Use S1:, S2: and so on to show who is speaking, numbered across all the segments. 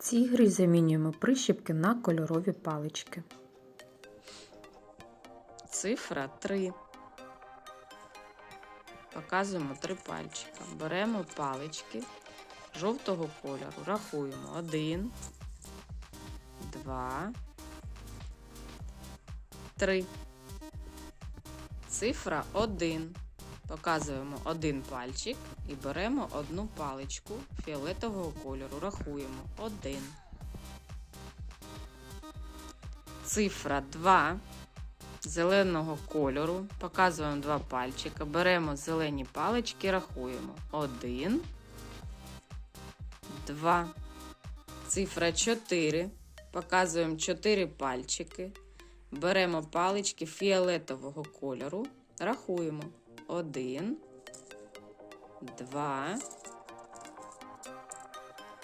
S1: цій грі замінюємо прищіпки на кольорові палички.
S2: Цифра 3. Показуємо три пальчика. Беремо палички жовтого кольору. Рахуємо. 1, 2, 3. Цифра 1. Показуємо один пальчик і беремо одну паличку фіолетового кольору. Рахуємо. 1. Цифра 2 зеленого кольору. Показуємо два пальчика. Беремо зелені палички, рахуємо. Один, два. Цифра 4. Показуємо 4 пальчики. Беремо палички фіолетового кольору. Рахуємо. Один, два,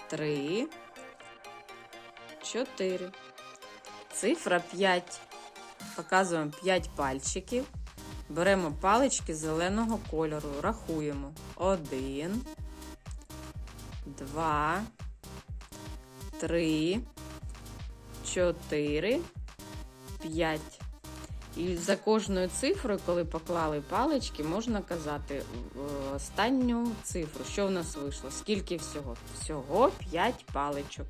S2: три, чотири. Цифра 5. Показуємо 5 пальчиків. Беремо палички зеленого кольору. Рахуємо. 1, 2, 3, 4, 5. І за кожною цифрою, коли поклали палички, можна казати е, останню цифру. Що в нас вийшло? Скільки всього? Всього 5 паличок.